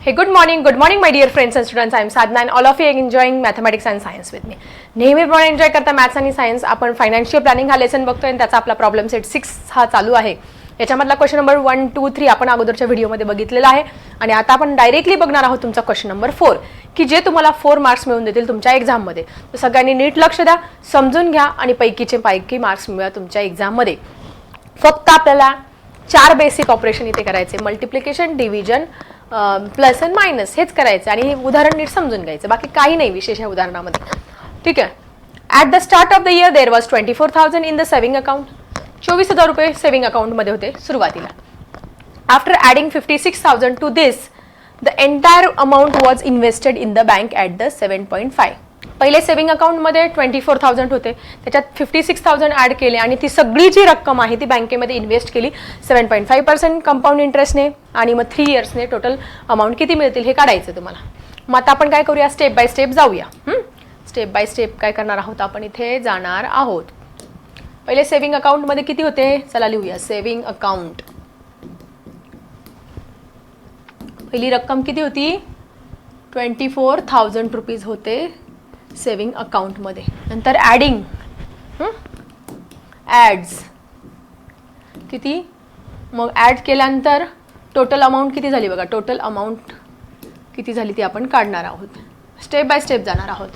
Hey, good morning, good morning, my dear friends and students. I am Sadhna and all of you are enjoying mathematics and science with me. नेहमीप्रमाणे enjoy करता maths आणि science आपण financial planning हा lesson बघतोय आणि त्याचा आपला problem sat six हा चालू आहे. याच्यामधला question number one two three आपण अगोदरच्या व्हिडिओमध्ये बघितलेला आहे. आणि आता आपण डायरेक्टली बघणार आहोत तुमचा क्वेश्चन नंबर फोर की जे तुम्हाला फोर मार्क्स मिळून देतील तुमच्या एक्झाममध्ये तर सगळ्यांनी नीट लक्ष द्या समजून घ्या आणि पैकीचे पैकी मार्क्स मिळवा तुमच्या एक्झाममध्ये फक्त आपल्याला चार बेसिक ऑपरेशन इथे करायचे. Multiplication division plus and minus हेच करायचं आणि हे उदाहरण नीट समजून घ्यायचं. बाकी काही नाही विशेष या उदाहरणामध्ये. ठीक आहे? At the start of the year there was twenty four thousand in the saving account चोवीस हजार रुपये सेव्हिंग अकाउंटमध्ये होते सुरुवातीला. After adding fifty six thousand to this the entire amount was invested in the bank at the seven point five पहिले saving अकाउंटमध्ये twenty four thousand होते. त्याच्यात फिफ्टी सिक्स थाउजंड ॲड केले आणि ती सगळी जी रक्कम आहे ती बँकेमध्ये इन्व्हेस्ट केली. Seven point five percent compound इंटरेस्टने आणि मग थ्री इयर्सने टोटल अमाऊंट किती मिळतील हे काढायचं तुम्हाला. मग आता आपण काय करूया? स्टेप बाय स्टेप जाऊया. स्टेप बाय स्टेप काय करणार आहोत आपण? इथे जाणार आहोत. पहिले सेव्हिंग अकाउंटमध्ये किती होते? चला लिहूया. सेव्हिंग अकाउंट पहिली रक्कम किती होती? ट्वेंटी फोर थाउजंड रुपीज होते. सेविंग अकाउंटमध्ये नंतर ॲडिंग ॲड्स किती? मग ॲड केल्यानंतर टोटल अमाऊंट किती झाली बघा? टोटल अमाऊंट किती झाली ती आपण काढणार आहोत. स्टेप बाय स्टेप जाणार आहोत.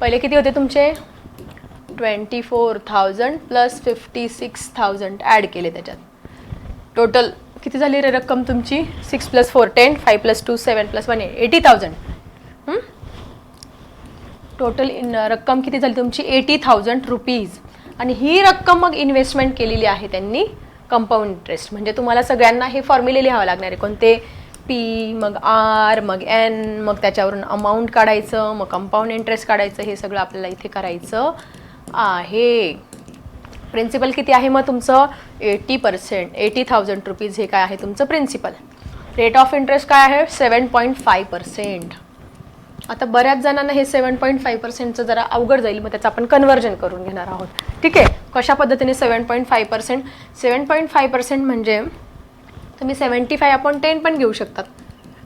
पहिले किती होते तुमचे? Twenty four thousand plus fifty six thousand add केले त्याच्यात. टोटल किती झाली रे रक्कम तुमची? Six plus four ten five plus two seven plus one eighty thousand total in रक्कम किती झाली तुमची? एटी थाउजंड रुपीज आणि ही रक्कम मग इन्व्हेस्टमेंट केलेली आहे त्यांनी कंपाऊंड इंटरेस्ट म्हणजे तुम्हाला सगळ्यांना हे फॉर्म्युले लिहावं लागणार आहे. कोणते? पी मग आर मग एन मग त्याच्यावरून अमाऊंट काढायचं मग कंपाऊंड इंटरेस्ट काढायचं हे सगळं आपल्याला इथे करायचं आहे. प्रिन्सिपल किती आहे मग तुमचं? Eighty percent eighty thousand rupees हे काय आहे तुमचं प्रिन्सिपल रेट ऑफ इंटरेस्ट काय आहे? सेवन पॉईंट फाय पर्सेंट आता बऱ्याच जणांना हे सेवन पॉईंट फाईव्ह पर्सेंटचं जरा अवघड जाईल मग त्याचं आपण कन्वर्जन करून घेणार आहोत. ठीक आहे? कशा पद्धतीने seven point five percent seven point five percent म्हणजे तुम्ही सेवन्टी फाय अपॉन टेन पण घेऊ शकतात.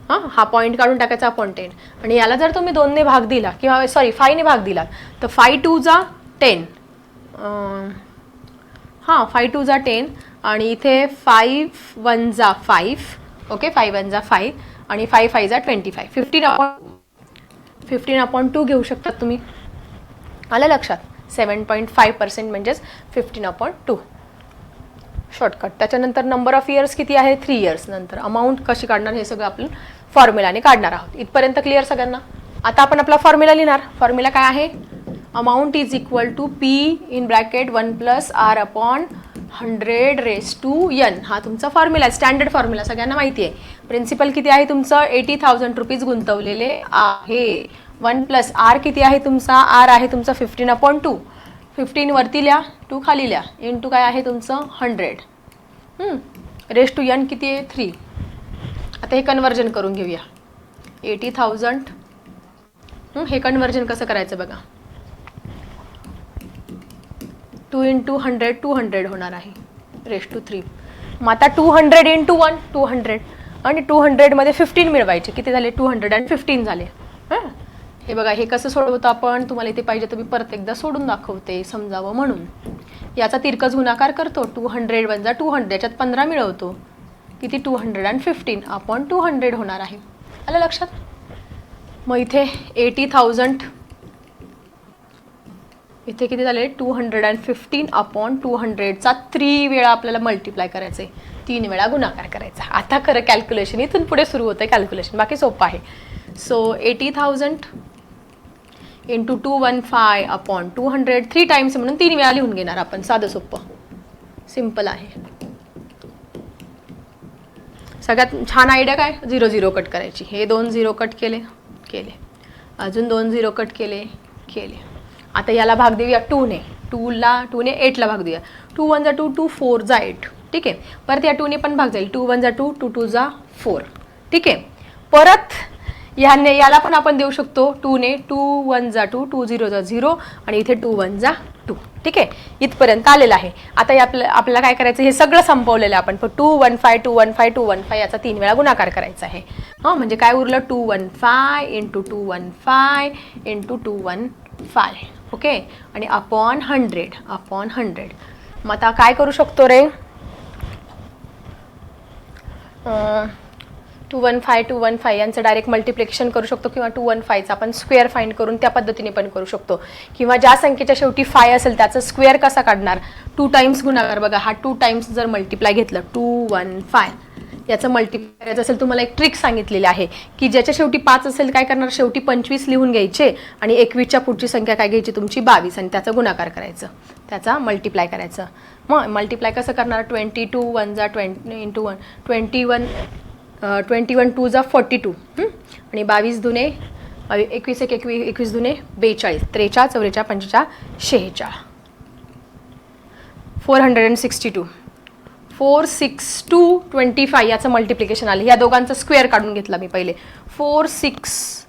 हां हा पॉईंट काढून टाकायचा अपॉन टेन आणि याला जर तुम्ही दोनने भाग दिला किंवा सॉरी फायने भाग दिला तर फाय टू जा टेन हां फाय टू जा टेन आणि इथे फाईव्ह वन जा फाईव्ह ओके फाय वन जा फाईव्ह आणि फाय फाय जा twenty five fifteen upon fifteen upon two घेऊ शकतात तुम्ही. आलं लक्षात? सेवन पॉईंट फाईव्ह पर्सेंट म्हणजेच फिफ्टीन अपॉन टू शॉर्टकट त्याच्यानंतर नंबर ऑफ इयर्स किती आहे? थ्री इयर्स नंतर. अमाऊंट कशी काढणार? हे सगळं आपण फॉर्म्युलाने काढणार आहोत. इथपर्यंत क्लिअर सगळ्यांना? आता आपण आपला फॉर्म्युला लिहिणार. फॉर्म्युला काय आहे? Amount is equal to P in bracket one plus R upon hundred raise to n. हा तुमचा फॉर्म्युला आहे स्टँडर्ड फॉर्म्युला सगळ्यांना माहिती आहे प्रिन्सिपल किती आहे तुमचं? एटी थाउजंड रुपीज गुंतवलेले आहे. वन प्लस आर किती आहे तुमचा? आर आहे तुमचा फिफ्टीन अपॉन टू फिफ्टीन वरती लिहा टू खाली लिहा. इन टू काय आहे तुमचं? हंड्रेड रेस टू यन किती आहे? थ्री आता हे कन्वर्जन करून घेऊया. एटी थाउजंड हे कन्वर्जन कसं करायचं बघा. Two in two hundred two hundred होणार आहे. रेश टू थ्री मग आता two hundred in two one two hundred आणि टू हंड्रेडमध्ये फिफ्टीन मिळवायचे. किती झाले? टू हंड्रेड अँड फिफ्टीन झाले. हां? हे बघा हे कसं सोडवतो आपण? तुम्हाला इथे पाहिजे तर मी परत एकदा सोडून दाखवते समजावं म्हणून. याचा तिरकस गुणाकार करतो. टू हंड्रेड वन जा टू हंड्रेड याच्यात पंधरा मिळवतो. किती? टू हंड्रेड अँड फिफ्टीन आपण टू हंड्रेड होणार आहे. आलं लक्षात? मग इथे एटी थाउजंड इथे किती झाले? Two hundred and fifteen upon two हंड्रेडचा three वेळा आपल्याला मल्टिप्लाय करायचं आहे तीन वेळा गुणाकार करायचा. आता खरं कॅल्क्युलेशन इथून पुढे सुरू होतं कॅल्क्युलेशन बाकी सोपं आहे. So eighty thousand into two one five upon two hundred three times म्हणून तीन वेळा लिहून घेणार आपण. साधं सोपं. सिंपल आहे. सगळ्यात छान आयडिया काय? झिरो झिरो कट करायची. हे दोन झिरो कट केले. केले. अजून दोन झिरो कट केले. केले. आता याला भाग देऊया टूने टूला टूने एटला भाग देऊया टू वन जा टू टू फोर जा एट ठीक आहे परत या टूने पण भाग जाईल टू वन जा टू टू टू जा फोर ठीक आहे परत ह्याने याला पण आपण देऊ शकतो टूने टू वन जा टू टू झिरो जा झिरो आणि इथे टू वन जा टू ठीक आहे इथपर्यंत आलेलं आहे आता आपलं आपल्याला काय करायचं हे सगळं संपवलेलं आपण पण two one five two one five two one five याचा तीन वेळा गुणाकार करायचा आहे हां म्हणजे काय उरलं two one five into two one five into two one five okay? आणि अपॉन हंड्रेड अपॉन हंड्रेड. मग आता काय करू शकतो रे? Two one five two one five यांचं डायरेक्ट मल्टिप्लिकेशन करू शकतो किंवा टू वन फायचं आपण स्क्वेअर फाईंड करून त्या पद्धतीने पण करू शकतो. किंवा ज्या संख्येच्या शेवटी फाय असेल त्याचं स्क्वेअर कसा काढणार? टू टाइम्स गुणाकार बघा हा टू टाइम्स जर मल्टिप्लाय घेतलं टू वन फाय याचं मल्टिप्लाय करायचं असेल तुम्हाला एक ट्रिक सांगितलेली आहे की ज्याच्या शेवटी पाच असेल काय करणार? शेवटी पंचवीस लिहून घ्यायचे आणि एकवीसच्या पुढची संख्या काय घ्यायची? तुमची बावीस आणि त्याचा गुणाकार करायचं. त्याचा मल्टिप्लाय करायचं. मग मल्टिप्लाय कसं करणार? ट्वेंटी टू वन जा twenty into one twenty one twenty one two जा फोर्टी टू आणि बावीस दुने बावी- एकवीस एक एकवीस एकवीस दुने बेचाळीस. त्रेचाळ चौवेचाळ पंचेचाळ शेहेचाळ four hundred and sixty two four six two twenty five याचं मल्टिप्लिकेशन आलं. या दोघांचं स्क्वेअर काढून घेतला मी पहिले. Four six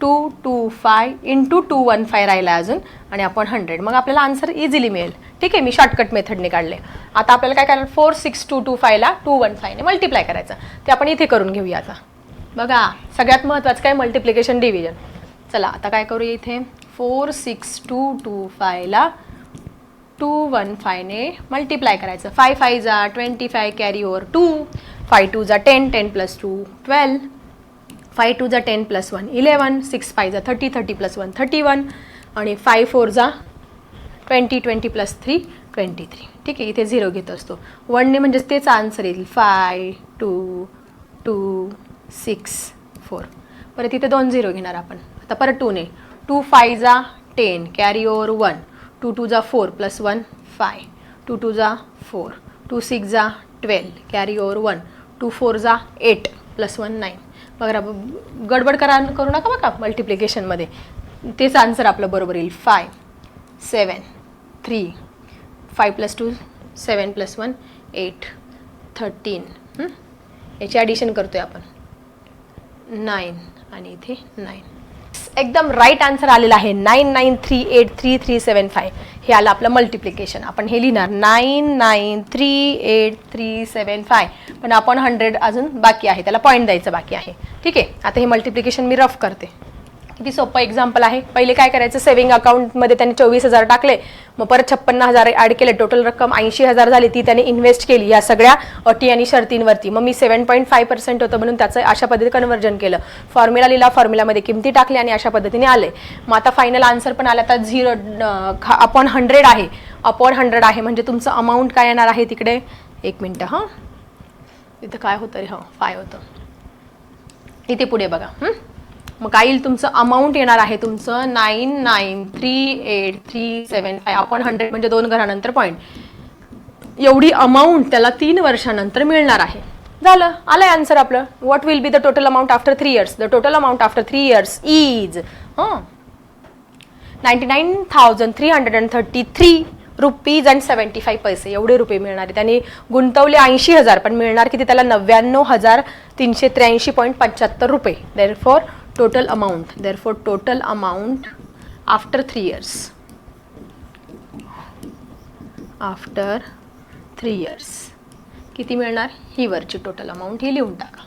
two two five into two one five राहिला अजून आणि आपण हंड्रेड मग आपल्याला आन्सर इझिली मिळेल. ठीक आहे मी शॉर्टकट मेथडने काढले. आता आपल्याला काय करायला फोर सिक्स टू टू फायला टू वन फायने मल्टिप्लाय करायचं. ते आपण इथे करून घेऊया आता. बघा सगळ्यात महत्त्वाचं काय? मल्टिप्लिकेशन डिव्हिजन चला आता काय करूया इथे? फोर सिक्स टू टू फायला टू वन फायने मल्टिप्लाय करायचं. फाय फाय जा twenty five carry over two five two जा ten ten plus two twelve five two जा ten plus one eleven six five जा thirty thirty plus one thirty one आणि five four जा twenty twenty plus three twenty three ठीक आहे इथे zero घेत असतो. वनने म्हणजेच तेच आन्सर येईल. Five two two six four परत इथे दोन झिरो घेणार आपण. आता परत टूने टू फाय जा ten carry over one two two जा four plus one five. Two two जा फोर. टू सिक्स जा twelve. Carry over one. Two four जा एट प्लस वन नाईन. बघा ब- गडबड करा करू नका बघा मल्टिप्लिकेशनमध्ये. तेच आन्सर आपलं बरोबर येईल. Five seven three five plus two seven plus one eight thirteen. याची ॲडिशन करतो आहे आपण. नाईन आणि इथे नाईन. एकदम राईट आन्सर आलेला आहे. Nine nine three eight three three seven five हे आलं आपलं मल्टिप्लिकेशन आपण हे लिहिणार. Nine nine three eight three seven five पण आपण हंड्रेड अजून बाकी आहे. त्याला पॉईंट द्यायचं बाकी आहे. ठीक आहे? आता हे मल्टिप्लिकेशन मी रफ करते. किती सोपं एक्झाम्पल आहे. पहिले काय करायचं? सेव्हिंग अकाउंटमध्ये त्यांनी चोवीस हजार टाकले. मग परत छप्पन्न हजार ॲड केले. टोटल रक्कम ऐंशी हजार झाली. ती त्याने इन्व्हेस्ट केली या सगळ्या अटी आणि शर्तींवरती. मग मी सेवन पॉईंट फाय पर्सेंट होतं म्हणून त्याचं अशा पद्धतीने कन्वर्जन केलं. फॉर्म्युला लिहिला. फॉर्म्युलामध्ये किमती टाकली आणि अशा पद्धतीने आले. मग आता फायनल आन्सर पण आला. आता झिरो अपॉन हंड्रेड आहे. अपॉन हंड्रेड आहे. म्हणजे तुमचं अमाऊंट काय येणार आहे तिकडे? एक मिनटं हां? इथं काय होतं रे? हो फाय होतं. इथे पुढे बघा. हं? मग काय येईल तुमचं अमाऊंट येणार आहे तुमचं nine nine three eight three seven five आपण हंड्रेड म्हणजे दोन घरानंतर पॉईंट एवढी अमाऊंट त्याला तीन वर्षानंतर मिळणार आहे. झालं. आलंय आन्सर आपलं. What will be the total amount after three years the total amount after three years is हां ninety nine thousand three hundred and thirty three rupees and seventy five पैसे एवढे रुपये मिळणार आहे त्यांनी गुंतवले ऐंशी हजार पण मिळणार किती? त्याला नव्याण्णव हजार तीनशे त्र्याऐंशी पॉईंट पंच्याहत्तर रुपये. Therefore total amount therefore total amount after three years after three years किती मिळणार? ही वरची टोटल अमाऊंट ही लिहून टाका.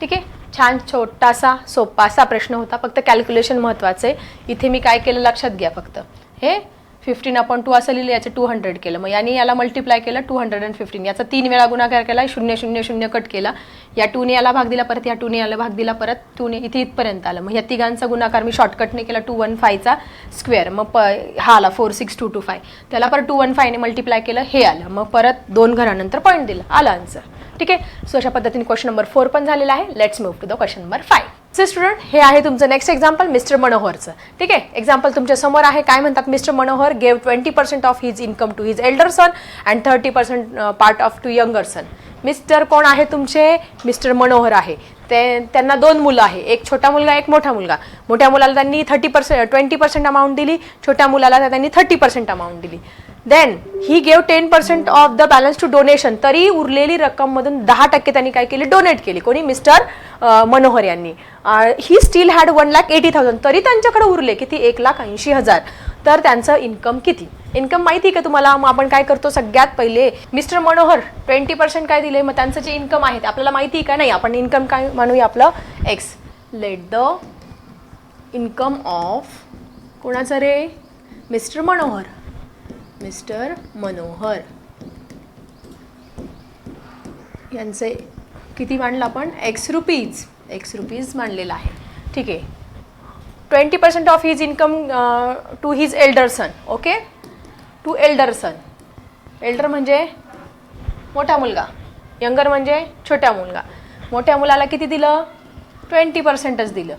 ठीक आहे? छान छोटासा सोपासा प्रश्न होता. फक्त कॅल्क्युलेशन महत्त्वाचं आहे. इथे मी काय केलं? लक्षात घ्या फक्त. हे फिफ्टीन अपॉन टू असं लिहिलं याचं टू हंड्रेड केलं. मग याने याला मल्टिप्लाय केलं टू हंड्रेड अँड फिफ्टीन याचा तीन वेळा गुणाकार केला शून्य शून्य शून्य कट केला. या टूने याला भाग दिला परत या टूने याला भाग दिला परत टूने इथे इथपर्यंत आलं. मग या तिघांचा गुणाकार मी शॉर्टकटने केला टू वन फायचा स्क्वेअर मग प हा आला four six two two five त्याला परत टू वन फायने मल्टिप्लाय केलं हे आलं. मग परत दोन घरानंतर पॉईंट दिला. आलं आन्सर ठीक आहे? सो अशा पद्धतीने क्वेश्चन नंबर फोर पण झालेला आहे. Let's move to the question number five so student हे आहे तुमचं नेक्स्ट एक्झाम्पल मिस्टर मनोहरचं ठीक आहे? एक्झाम्पल तुमच्यासमोर आहे. काय म्हणतात mister Manohar gave twenty percent of his income to his elder son and thirty percent part of to younger son mister कोण आहे तुमचे? मिस्टर मनोहर आहे. ते त्यांना दोन मुलं आहे. एक छोटा मुलगा एक मोठा मुलगा. मोठ्या मुलाला त्यांनी thirty percent twenty percent amount दिली. छोट्या मुलाला त्यांनी थर्टी पर्सेंट अमाऊंट दिली. Then he gave ten percent of the balance to donation तरी उरलेली रक्कममधून दहा टक्के त्यांनी काय केली? डोनेट केली. कोणी? मिस्टर मनोहर यांनी. He still had one lakh eighty thousand तरी त्यांच्याकडे उरले किती? एक लाख ऐंशी हजार. तर त्यांचं इन्कम किती? इन्कम माहिती आहे का तुम्हाला? मग आपण काय करतो सगळ्यात पहिले? मिस्टर मनोहर ट्वेंटी पर्सेंट काय दिले? मग त्यांचं जे इन्कम आहे ते आपल्याला माहिती आहे का नाही? आपण इन्कम काय म्हणूया आपलं? X let the income of कोणाचं रे? मिस्टर मनोहर. मिस्टर मनोहर. यांचे किती मांडलं आपण? एक्स रुपीज एक्स रुपीज मांडलेलं आहे. ठीक आहे. Twenty percent of his income to his elder son okay to elder son elder म्हणजे मोठा मुलगा. यंगर म्हणजे छोट्या मुलगा. मोठ्या मुलाला किती दिलं? ट्वेंटी पर्सेंटच दिलं.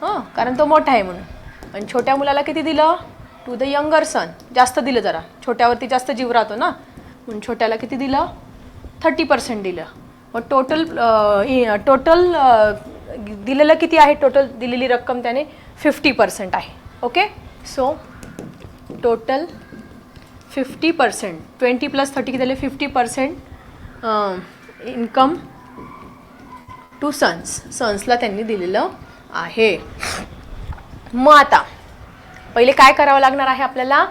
हां कारण तो मोठा आहे म्हणून. आणि छोट्या मुलाला किती दिलं? टू द यंगर सन जास्त दिलं जरा. छोट्यावरती जास्त जीव राहतो ना. म्हणून छोट्याला किती दिलं? थर्टी पर्सेंट दिलं. मग टोटल टोटल दिलेलं किती आहे? टोटल दिलेली रक्कम त्याने फिफ्टी पर्सेंट आहे. Okay so total fifty percent twenty plus thirty किती झाले? Fifty percent income to sons सन्सला त्यांनी दिलेलं आहे. मग आता पहिले काय करावं लागणार आहे आपल्याला?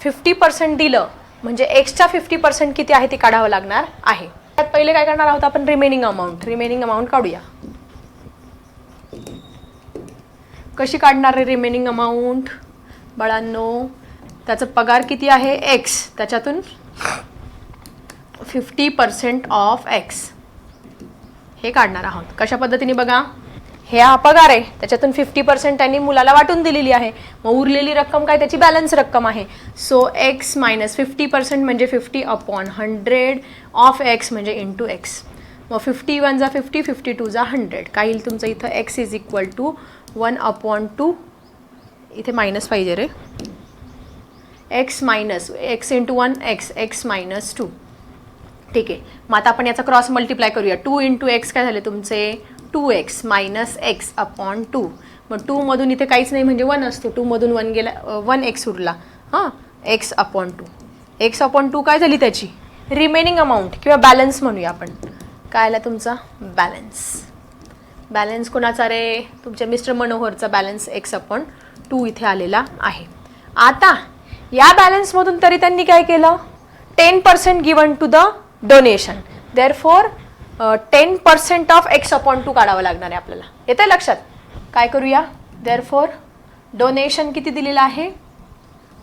फिफ्टी पर्सेंट दिलं. म्हणजे एक्स्ट्रा फिफ्टी पर्सेंट किती आहे ते काढावं लागणार आहे. त्यात पहिले काय करणार आहोत आपण? रिमेनिंग अमाऊंट रिमेनिंग अमाऊंट काढूया. कशी काढणार आहे रिमेनिंग अमाऊंट बाळांनो त्याचं पगार किती आहे? एक्स त्याच्यातून फिफ्टी पर्सेंट ऑफ एक्स हे काढणार आहोत. कशा पद्धतीने बघा? हे हा पगार आहे. त्याच्यातून फिफ्टी पर्सेंट त्यांनी मुलाला वाटून दिलेली आहे. मग उरलेली रक्कम काय? त्याची बॅलन्स रक्कम आहे. So x minus fifty percent म्हणजे fifty upon hundred of x म्हणजे इंटू एक्स मग फिफ्टी वन जा फिफ्टी फिफ्टी टू जा हंड्रेड काय येईल तुमचं इथं? X is equal to one upon two इथे मायनस पाहिजे रे. X minus x into one x x minus two ठीक आहे. मग आता आपण याचा क्रॉस मल्टिप्लाय करूया. टू इंटू एक्स काय झाले तुमचे? Two x minus x upon two मग टूमधून इथे काहीच नाही म्हणजे वन असतो. टूमधून वन गेला वन एक्स उरला. हां? X upon two x upon two काय झाली त्याची? रिमेनिंग अमाऊंट किंवा बॅलन्स म्हणूया आपण. काय आला तुमचा? बॅलन्स बॅलन्स कोणाचा रे? तुमच्या मिस्टर मनोहरचा बॅलन्स एक्स अपॉन टू इथे आलेला आहे. आता या बॅलन्समधून तरी त्यांनी काय केलं? Ten percent given to the donation therefore ten percent of x upon two काढावं लागणार आहे आपल्याला. येतं लक्षात? काय करूया? देअर फोर डोनेशन किती दिलेलं आहे?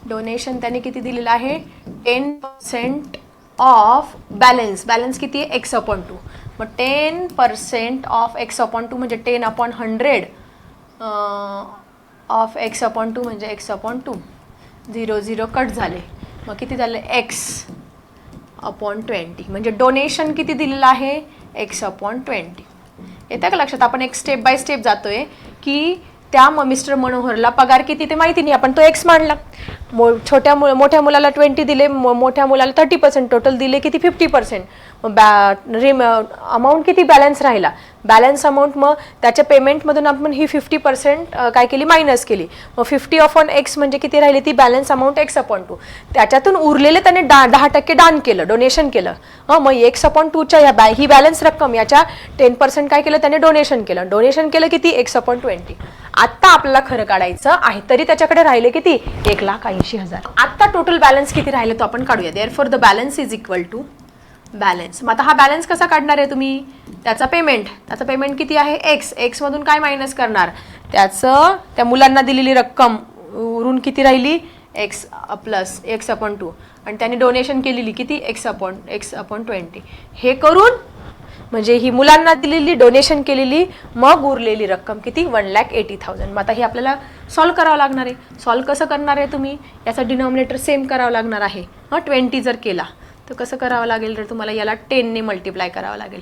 डोनेशन त्याने किती दिलेलं आहे? Ten percent of balance balance किती आहे? एक्स अपॉन टू मग ten percent of x upon two म्हणजे ten upon hundred of x upon two म्हणजे x upon two zero zero cut झाले. मग किती झाले? एक्स अपॉन ट्वेंटी म्हणजे डोनेशन किती दिलेलं आहे? एक्स अपॉन ट्वेंटी येत्या का लक्षात? आपण एक स्टेप बाय स्टेप जातोय की त्या मिस्टर मनोहरला पगार किती ते माहिती नाही. आपण तो एक्स मांडला. मो छोट्या मु मोठ्या मुलाला ट्वेंटी दिले मोठ्या मुलाला थर्टी पर्सेंट टोटल दिले किती? फिफ्टी पर्सेंट मग बॅ रिम अमाऊंट किती बॅलन्स राहिला? बॅलन्स अमाऊंट मग त्याच्या पेमेंटमधून आपण ही फिफ्टी पर्सेंट काय केली? मायनस केली. मग फिफ्टी ऑन एक्स म्हणजे किती राहिली? ती balance amount x upon two त्याच्यातून उरलेले त्याने डा दहा टक्के दान केलं डोनेशन केलं. हां मग एक्स अपॉन टूच्या ह्या बॅ ही बॅलन्स रक्कम याच्या टेन पर्सेंट काय केलं? त्याने डोनेशन केलं. डोनेशन केलं किती? एक्स अपॉन ट्वेंटी आत्ता आपल्याला खरं काढायचं आहे. तरी त्याच्याकडे राहिले किती? एक लाख ऐंशी हजार. आत्ता टोटल बॅलन्स किती राहिले तो आपण काढूया. Therefore the balance is equal to balance मग आता हा बॅलन्स कसा काढणार आहे तुम्ही? त्याचा पेमेंट त्याचं पेमेंट किती आहे? एक्स एक्समधून काय मायनस करणार? त्याचं त्या मुलांना दिलेली रक्कम उरून किती राहिली? X plus x upon two आणि त्यांनी डोनेशन केलेली किती? X upon x upon twenty हे करून म्हणजे ही मुलांना दिलेली डोनेशन केलेली मग उरलेली रक्कम किती? वन लॅक एटी थाउजंड मग आता हे आपल्याला सॉल्व करावं लागणार आहे. सॉल्व कसं करणार आहे तुम्ही? याचा डिनॉमिनेटर सेम करावं लागणार आहे. हां ट्वेंटी जर केला तर कसं करावं लागेल तर तुम्हाला? याला टेनने मल्टिप्लाय करावं लागेल.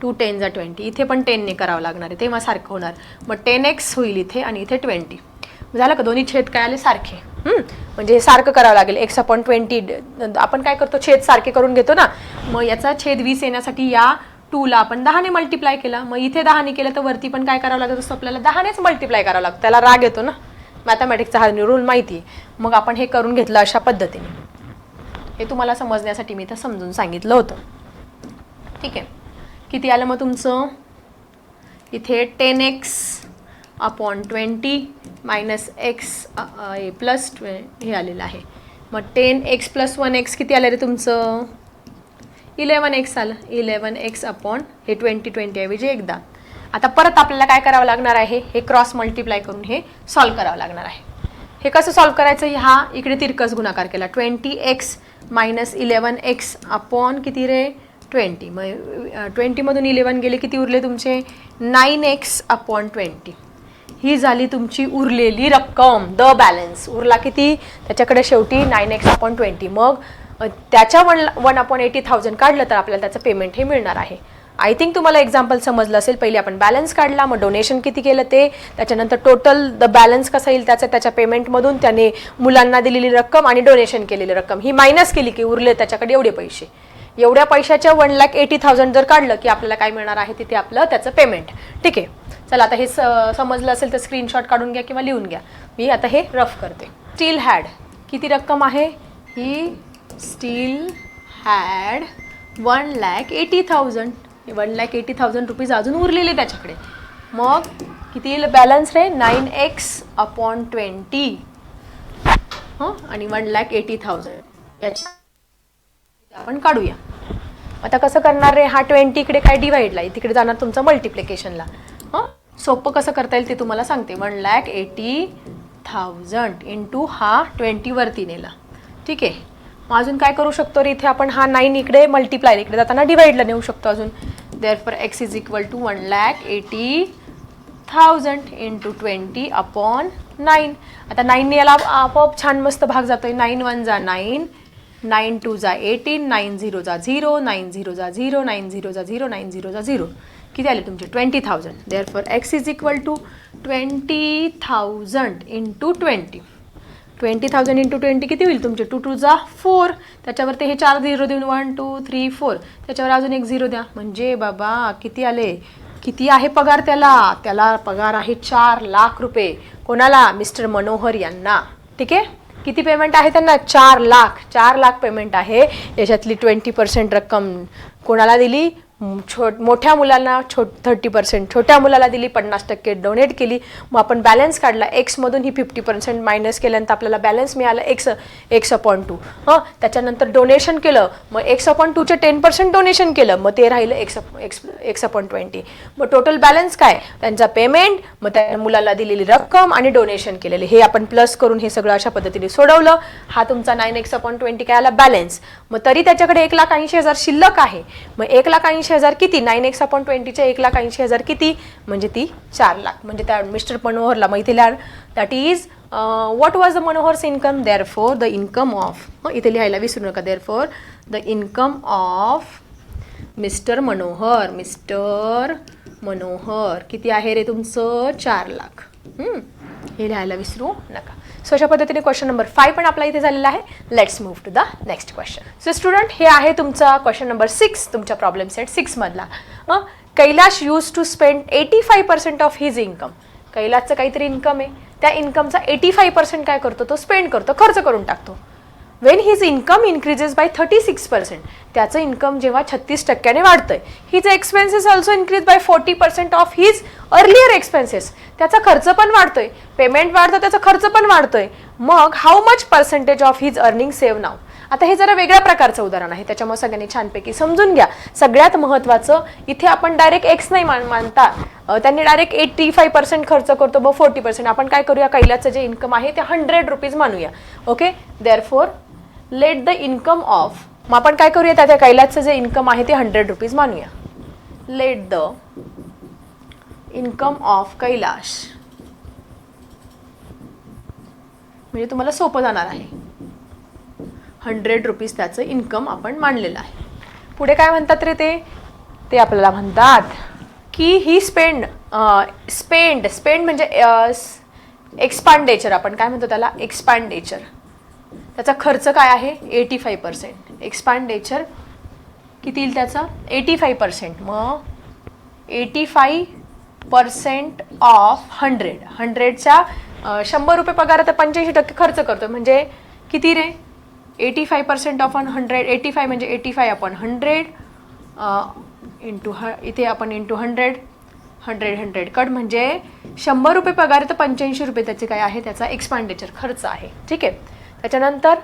टू टेन जा ट्वेंटी इथे पण टेनने करावं लागणार आहे. तेव्हा सारखं होणार. मग टेन एक्स होईल इथे आणि इथे ट्वेंटी झालं का? दोन्ही छेद काय आले? सारखे. म्हणजे हे सारखं करावं लागेल. एक्स अपॉन ट्वेंटी आपण काय करतो? छेद सारखे करून घेतो ना? मग याचा छेद वीस येण्यासाठी या टूला आपण दहाने मल्टिप्लाय केला. मग इथे दहाने केलं तर वरती पण काय करावं लागतं तसं आपल्याला? दहानेच मल्टिप्लाय करावं लागतं. त्याला राग येतो ना? मॅथमॅटिक्सचा हा रूल माहिती आहे. मग आपण हे करून घेतलं अशा पद्धतीने. हे तुम्हाला समजण्यासाठी मी इथं समजून सांगितलं होतं. ठीक आहे. किती आलं मग तुमचं? इथे ten x upon twenty minus x plus ट्वे हे आलेलं आहे. मग ten x plus one x किती आलं रे तुमचं? इलेवन एक्स आलं. इलेवन एक्स अपॉन हे ट्वेंटी ट्वेंटी ऐवजी एकदा. आता परत आपल्याला काय करावं लागणार आहे? हे क्रॉस मल्टिप्लाय करून हे सॉल्व करावं लागणार आहे. हे कसं सॉल्व करायचं? हा इकडे तिरकस गुणाकार केला. Twenty x minus eleven x upon किती रे? ट्वेंटी मग ट्वेंटीमधून इलेवन गेले किती उरले तुमचे? नाईन एक्स अपॉन ट्वेंटी ही झाली तुमची उरलेली रक्कम. द बॅलन्स उरला किती? त्याच्याकडे शेवटी नाईन एक्स अपॉन ट्वेंटी मग त्याच्या one one upon eighty thousand काढलं तर आपल्याला त्याचं पेमेंट हे मिळणार आहे. आय थिंक तुम्हाला एक्झाम्पल समजलं असेल पहिले आपण बॅलन्स काढला मग डोनेशन किती केलं ते त्याच्यानंतर टोटल द बॅलन्स कसं येईल त्याचं त्याच्या पेमेंटमधून त्याने मुलांना दिलेली रक्कम आणि डोनेशन केलेली रक्कम. ही मायनस केली की उरले त्याच्याकडे एवढे पैसे. एवढ्या पैशाच्या वन लॅक एटी थाउजंड जर काढलं की आपल्याला काय मिळणार आहे तिथे आपलं त्याचं पेमेंट ठीक आहे? चला आता हे स समजलं असेल तर स्क्रीनशॉट काढून घ्या किंवा लिहून घ्या. मी आता हे रफ करते. स्टील हॅड किती रक्कम आहे? He still had one lakh eighty thousand one lakh eighty thousand rupees अजून उरलेले त्याच्याकडे. मग किती येईल बॅलन्स रे? नाईन एक्स अपॉन ट्वेंटी हं? आणि वन लॅक एटी थाउजंड याची आपण काढूया. आता कसं करणार रे? हा ट्वेंटी इकडे काय डिवाइडला आहे तिकडे जाणार तुमचं मल्टिप्लिकेशनला हां? सोपं कसं करता येईल ते तुम्हाला सांगते. One lakh eighty thousand into हा ट्वेंटीवरती नेला. ठीक आहे? मग अजून काय करू शकतो रे इथे आपण? हा नाईन इकडे मल्टिप्लाय इकडे जाताना डिवाइडला नेऊ शकतो अजून. Therefore x is equal to one lakh eighty thousand into twenty upon nine आता नाईन याला आपोआप छान मस्त भाग जातो आहे नाईन वन जा नाईन नाईन टू जा एटीन नाईन झिरो जा झिरो नाईन झिरो जा झिरो नाईन झिरो जा झिरो नाईन झिरो जा झिरो किती आले तुमचे? Twenty thousand therefore x is equal to twenty thousand into twenty twenty thousand into twenty किती होईल तुमचे? टू टू जा फोर त्याच्यावरती हे चार झिरो देऊन वन टू थ्री फोर त्याच्यावर अजून एक झिरो द्या. म्हणजे बाबा किती आले? किती आहे पगार त्याला? त्याला पगार आहे चार लाख रुपये. कोणाला? मिस्टर मनोहर यांना. ठीक आहे? किती पेमेंट आहे त्यांना? चार लाख. चार लाख पेमेंट आहे. याच्यातली ट्वेंटी पर्सेंट रक्कम कोणाला दिली? छोट मोठ्या मुलांना छोट थर्टी पर्सेंट छोट्या मुलाला दिली पन्नास टक्के डोनेट केली. मग आपण बॅलन्स काढला. एक्समधून ही फिफ्टी पर्सेंट मायनस केल्यानंतर आपल्याला बॅलन्स मिळालं एक्स एक्स अपॉन टू हां? त्याच्यानंतर डोनेशन केलं. मग एक्स अपॉन टूचे टेन पर्सेंट डोनेशन केलं. मग ते राहिलं x x x upon twenty मग टोटल बॅलन्स काय? त्यांचा पेमेंट मग त्या मुलाला दिलेली रक्कम आणि डोनेशन केलेले. हे आपण प्लस करून हे सगळं अशा पद्धतीने सोडवलं. हा तुमचा नाईन एक्स अपॉन ट्वेंटी काय आला? बॅलन्स मग तरी त्याच्याकडे एक लाख ऐंशी हजार शिल्लक आहे. मग एक लाख ऐंशी हजार किती? नाईन एक्स अपॉन ट्वेंटीच्या एक लाख ऐंशी हजार किती? म्हणजे ती चार लाख. म्हणजे त्या मिस्टर मनोहरला माहिती that is what was the Manohar's income therefore the income of मग इथे लिहायला विसरू नका. Therefore the income of mister Manohar mister Manohar. किती आहे रे तुमचं? चार लाख. हे लिहायला विसरू नका. सो अशा पद्धतीने क्वेश्चन नंबर फाय पण आपला इथे झालेला आहे. Let's move to the next question so student हे आहे तुमचा क्वेश्चन नंबर सिक्स तुमच्या प्रॉब्लेम सेट सिक्समधला मग Kailash used to spend eighty five percent of his income कैलासचं काहीतरी इन्कम आहे. त्या इन्कमचा एटी फाय पर्सेंट काय करतो? तो स्पेंड करतो खर्च करून टाकतो. When his income increases by thirty six percent त्याचं इन्कम जेव्हा छत्तीस टक्क्याने वाढतंय his expenses also increase by forty percent of his earlier expenses त्याचा खर्च पण वाढतोय. पेमेंट वाढतं त्याचा खर्च पण वाढतोय. मग how much percentage of his earning save now आता हे जरा वेगळ्या प्रकारचं उदाहरण आहे. त्याच्यामुळे सगळ्यांनी छानपैकी समजून घ्या. सगळ्यात महत्त्वाचं इथे आपण डायरेक्ट एक्स नाही मान मानता. त्यांनी डायरेक्ट एट्टी फाय पर्सेंट खर्च करतो ब फोर्टी पर्सेंट आपण काय करूया? कैलाचं जे इन्कम आहे ते हंड्रेड रुपीज मानूया. Okay therefore let the income of. मग आपण काय करूया त्या त्या कैलासचं जे इन्कम आहे ते हंड्रेड रुपीज मानूया. Let the income of Kailash म्हणजे तुम्हाला सोपं जाणार आहे. हंड्रेड रुपीज त्याचं इन्कम आपण मानलेलं आहे. पुढे काय म्हणतात रे ते? ते आपल्याला म्हणतात की ही स्पेंड स्पेंड स्पेंड म्हणजे एक्सपांडेचर आपण काय म्हणतो त्याला? एक्सपांडेचर त्याचा खर्च काय आहे? एटी फाय पर्सेंट एक्सपांडेचर किती येईल त्याचा? एटी फाय पर्सेंट मग eighty five percent of hundred हंड्रेडच्या शंभर रुपये पगार आता पंच्याऐंशी टक्के खर्च करतो म्हणजे किती रे? Eighty five percent of on hundred eighty five म्हणजे eighty five upon hundred into ह इथे आपण into hundred hundred hundred cut म्हणजे शंभर रुपये पगार तर पंच्याऐंशी रुपये त्याचे काय आहे? त्याचा एक्सपांडेचर खर्च आहे. ठीक आहे? त्याच्यानंतर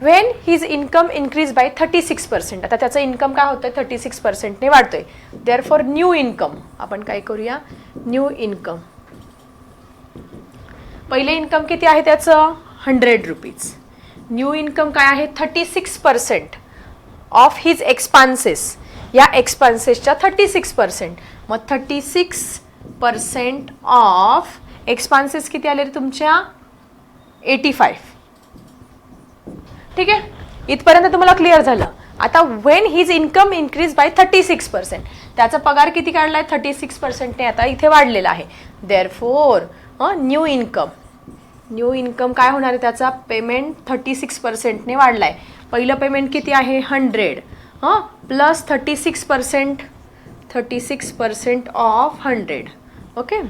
when his income increase by thirty six percent आता त्याचं इन्कम काय होतं थर्टी सिक्स पर्सेंटने वाढतोय. देअर फॉर न्यू इन्कम आपण काय करूया? न्यू इन्कम पहिले इन्कम किती आहे त्याचं? हंड्रेड रुपीज न्यू इन्कम काय आहे? Thirty six percent of his expenses या एक्सपान्सेसच्या थर्टी सिक्स पर्सेंट मग thirty six percent of expenses किती आले रे तुमच्या? एटी फाईव्ह ठीक आहे? इथपर्यंत तुम्हाला क्लिअर झालं. आता when his income increase by thirty six percent त्याचा पगार किती काढलाय? थर्टी सिक्स पर्सेंटने आता इथे वाढलेला आहे. Therefore new income new income काय होणार आहे त्याचा? पेमेंट थर्टी सिक्स पर्सेंटने वाढला आहे पहिलं पेमेंट किती आहे? हंड्रेड हां plus thirty six percent thirty six percent of hundred okay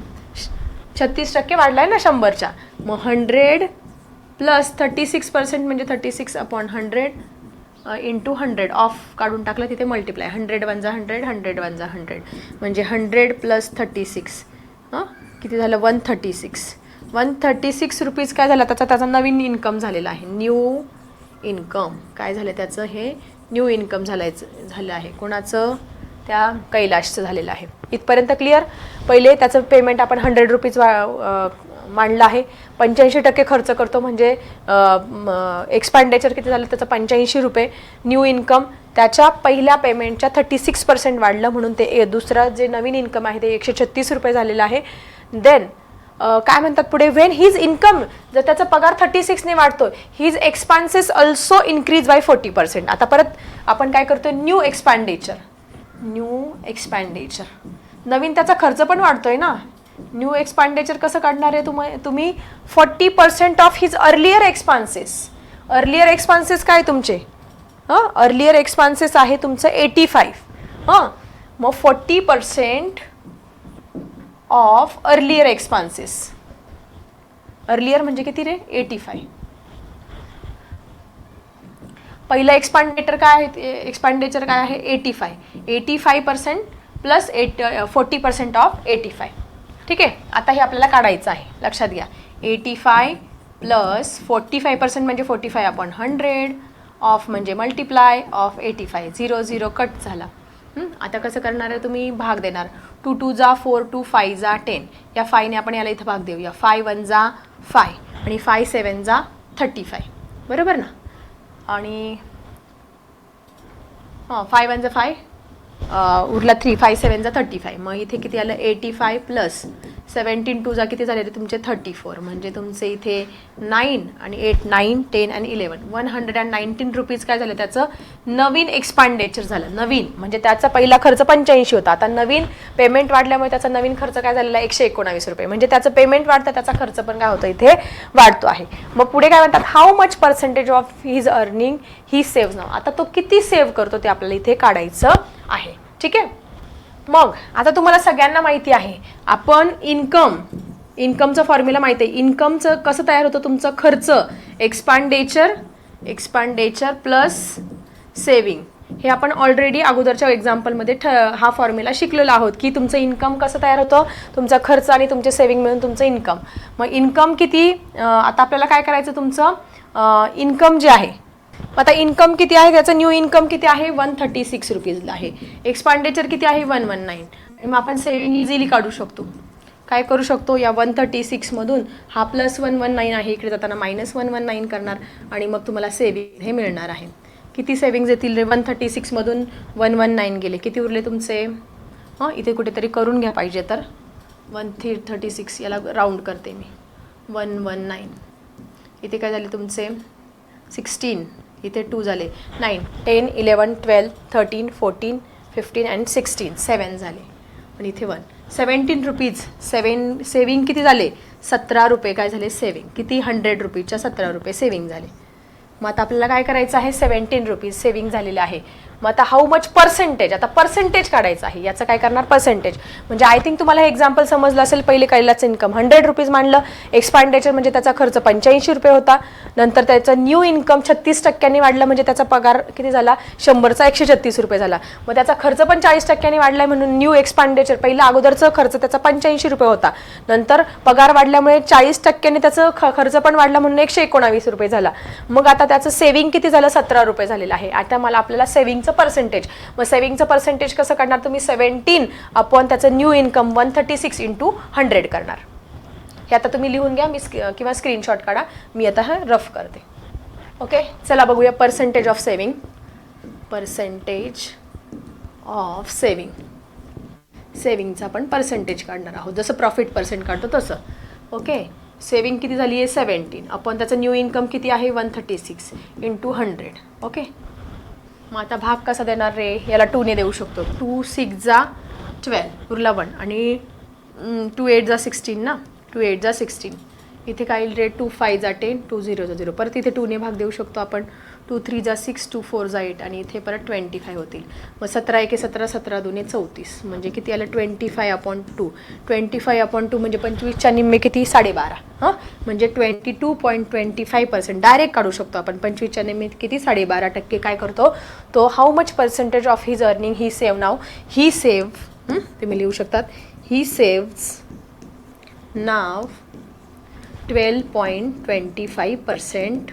छत्तीस टक्के वाढला आहे ना शंभरच्या. मग hundred plus thirty six percent म्हणजे thirty six upon hundred into hundred. Of काढून टाकलं तिथे मल्टिप्लाय हंड्रेड वन जा हंड्रेड हंड्रेड वन जा हंड्रेड. म्हणजे हंड्रेड प्लस थर्टी सिक्स. हां? किती झालं? One thirty six. One thirty six rupees काय झालं? त्याचा त्याचा नवीन इन्कम झालेला आहे. न्यू इन्कम काय झालं त्याचं? हे न्यू इन्कम झालायचं झालं आहे. कोणाचं? त्या कैलाशचं झालेलं आहे. इथपर्यंत क्लिअर पहिले त्याचं पेमेंट आपण हंड्रेड रुपीज वा मांडलं आहे. पंच्याऐंशी टक्के खर्च करतो म्हणजे एक्सपांडेचर किती झालं त्याचं पंच्याऐंशी रुपये न्यू इन्कम त्याच्या पहिल्या पेमेंटच्या थर्टी सिक्स पर्सेंट वाढलं म्हणून ते ए- दुसरं जे नवीन इन्कम आहे ते एकशे छत्तीस रुपये झालेलं आहे. देन काय म्हणतात पुढे? वेन हिज इन्कम जर त्याचा पगार थर्टी सिक्सने वाढतो his expenses also increase by forty percent आता परत आपण काय करतो न्यू एक्सपांडेचर न्यू एक्सपॅन्डेचर नवीन त्याचा खर्च पण वाढतोय ना. न्यू एक्सपांडेचर कसं काढणार आहे तुम्ही तुम्ही? Forty percent of his earlier expenses earlier expenses काय तुमचे? हां? अर्लियर एक्सपान्सेस आहे तुमचं एटी फाईव्ह हां? मग forty percent of earlier expenses earlier म्हणजे किती रे? एटी फाईव्ह पहिलं एक्सपांडेटर काय आहे? एक्सपांडेचर काय आहे? Eighty five eighty five percent plus eight forty percent of eighty five ठीक आहे? आता हे आपल्याला काढायचं आहे. लक्षात घ्या. Eighty five plus forty five percent म्हणजे forty five upon hundred of म्हणजे multiply of eighty five zero zero cut झाला आता कसं करणार आहे तुम्ही? भाग देणार. टू टू जा फोर टू फाय जा टेन या फायने आपण याला इथं भाग देऊया. फाय वन जा फाय आणि फाय सेवन जा थर्टी फाय बरोबर ना? आणि हां फाय वन जा फाय उरला थ्री फाय सेवनचा थर्टी फाय मग इथे किती आलं? एटी फाय प्लस सेवन्टीन टूचा किती झाले ते तुमचे? थर्टी फोर म्हणजे तुमचे इथे नाईन आणि एट नाईन टेन आणि eleven one hundred and nineteen rupees काय झालं? त्याचं नवीन एक्सपांडेचर झालं. नवीन. म्हणजे त्याचा पहिला खर्च पंच्याऐंशी होता. आता नवीन पेमेंट वाढल्यामुळे त्याचा नवीन खर्च काय झालेला आहे? एकशे एकोणावीस रुपये. म्हणजे त्याचं पेमेंट वाढतं त्याचा खर्च पण काय होतो? इथे वाढतो आहे. मग पुढे काय म्हणतात? How much percentage of his earning he save now आता तो किती सेव्ह करतो ते आपल्याला इथे काढायचं आहे. ठीक आहे? मग आता तुम्हाला सगळ्यांना माहिती आहे आपण इन्कम इन्कमचं फॉर्म्युला माहिती आहे. इन्कमचं कसं तयार होतं तुमचं? खर्च एक्सपांडेचर एक्सपांडेचर प्लस सेविंग हे आपण ऑलरेडी अगोदरच्या एक्झाम्पलमध्ये ठ हा फॉर्म्युला शिकलेलो आहोत की तुमचं इन्कम कसं तयार होतं? तुमचा खर्च आणि तुमचे सेविंग मिळून तुमचं इन्कम मग इन्कम किती? आता आपल्याला काय करायचं तुमचं? इन्कम जे आहे आता इन्कम किती आहे? त्याचं न्यू इन्कम किती आहे? वन थर्टी सिक्स रुपीजला आहे. एक्सपांडेचर किती आहे? वन वन नाईन मग आपण सेविंग इझिली काढू शकतो. काय करू शकतो? या वन थर्टी सिक्समधून हा प्लस वन वन नाईन आहे. इकडे जाताना मायनस वन वन नाईन करणार आणि मग तुम्हाला सेविंग हे मिळणार आहे. किती सेविंग्ज येतील रे? वन थर्टी सिक्समधून वन वन नाईन गेले. किती उरले तुमचे? हां इथे कुठेतरी करून घ्या पाहिजे तर. वन थ्री थर्टी सिक्स याला राऊंड करते मी. वन वन नाईन इथे काय झाले तुमचे? सिक्स्टीन इथे टू झाले. Nine ten eleven twelve thirteen fourteen fifteen and sixteen seven झाले. आणि इथे one seventeen rupees seven saving किती झाले? सतरा रुपये. काय झाले? सेविंग किती? हंड्रेड रुपीजच्या सतरा रुपये सेविंग झाले. मग आता आपल्याला काय करायचं आहे? सेवन्टीन रुपीज सेविंग झालेलं आहे. मग आता हाऊ मच पर्सेंटेज आता पर्सेंटेज काढायचं आहे. याचं काय करणार? पर्सेंटेज म्हणजे आय थिंक तुम्हाला हे एक्झाम्पल समजलं असेल पहिले कैलाच इन्कम हंड्रेड रुपीज मांडलं एक्सपांडेचर म्हणजे त्याचा खर्च पंच्याऐंशी रुपये होता. नंतर त्याचं न्यू इन्कम छत्तीस टक्क्यांनी वाढलं म्हणजे त्याचा पगार किती झाला? शंभरचा एकशे छत्तीस रुपये झाला. मग त्याचा खर्च पण चाळीस टक्क्यांनी वाढलाय म्हणून न्यू एक्सपांडेचर पहिला अगोदरचा खर्च त्याचा पंच्याऐंशी रुपये होता. नंतर पगार वाढल्यामुळे चाळीस टक्क्याने त्याचं ख- खर्च पण वाढला म्हणून एकशे एकोणावीस रुपये झाला. मग आता त्याचं सेव्हिंग किती झालं? सतरा रुपये झालेलं आहे. आता मला आपल्याला सेव्हिंगचं पर्सेंटेज मग सेव्हिंगचं पर्सेंटेज कसं करणार तुम्ही? सेव्हन्टीन अपॉन त्याचं new income one thirty six into hundred करणार. हे आता तुम्ही लिहून घ्या मी किंवा स्क्रीनशॉट काढा. मी आता हा रफ करते. ओके चला बघूया percentage of saving percentage of saving सेव्हिंगचा आपण पर्सेंटेज काढणार आहोत. जसं प्रॉफिट पर्सेंट काढतो तसं. ओके सेव्हिंग किती झाली आहे सेवन्टीन आपण त्याचं न्यू इन्कम किती आहे? One thirty six into hundred okay मग आता भाग कसा देणार रे? याला टूने देऊ शकतो. टू सिक्स जा ट्वेल्व उरला वन आणि टू एट जा सिक्स्टीन ना? टू एट जा सिक्स्टीन इथे काय रे? टू फाय जा टेन टू झिरो जा झिरो परत इथे टूने भाग देऊ शकतो आपण. टू थ्री जा सिक्स टू फोर जा एट आणि इथे परत ट्वेंटी फाय होतील. मग सतरा एके सतरा सतरा दोन्ही चौतीस. म्हणजे किती आलं? Twenty five upon two twenty five upon two म्हणजे पंचवीसच्या निम्मे किती? साडेबारा. हां? म्हणजे twenty two point twenty five percent direct काढू शकतो आपण. पंचवीसच्या निम्मे किती? साडेबारा टक्के. काय करतो? तो how much percentage of his earning he save now he? Save तुम्ही लिहू शकतात. He saves now twelve point twenty five percent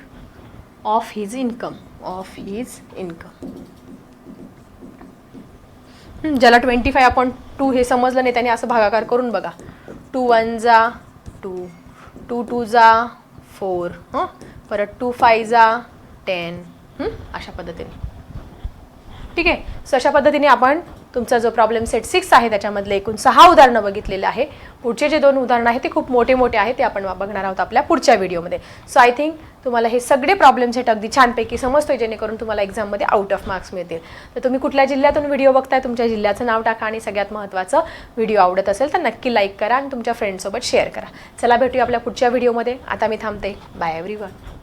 of his income of his income ज्याला ट्वेंटी फाय अपॉन टू हे समजलं नाही त्याने असं भागाकार करून बघा. टू वन जा टू टू टू जा फोर हं? परत टू फाय जा टेन अशा पद्धतीने. ठीक आहे? सो अशा पद्धतीने आपण तुमचा जो प्रॉब्लेम सेट सिक्स आहे त्याच्यामधले एकूण सहा उदाहरणं बघितलेले आहे. पुढचे जे दोन उदाहरणं आहेत ते खूप मोठे मोठे आहेत ते आपण बघणार आहोत आपल्या पुढच्या व्हिडिओमध्ये सो आय थिंक तुम्हाला हे सगळे प्रॉब्लेम आहेत अगदी छानपैकी समजतोय जेणेकरून तुम्हाला एक्झाममध्ये आउट ऑफ मार्क्स मिळतील. तर तुम्ही कुठल्या जिल्ह्यातून व्हिडिओ बघताय तुमच्या जिल्ह्याचं नाव टाका आणि सगळ्यात महत्त्वाचं व्हिडिओ आवडत असेल तर नक्की लाईक करा आणि तुमच्या फ्रेंडसोबत शेअर करा. चला भेटूया आपल्या पुढच्या व्हिडिओमध्ये आता मी थांबते. Bye every one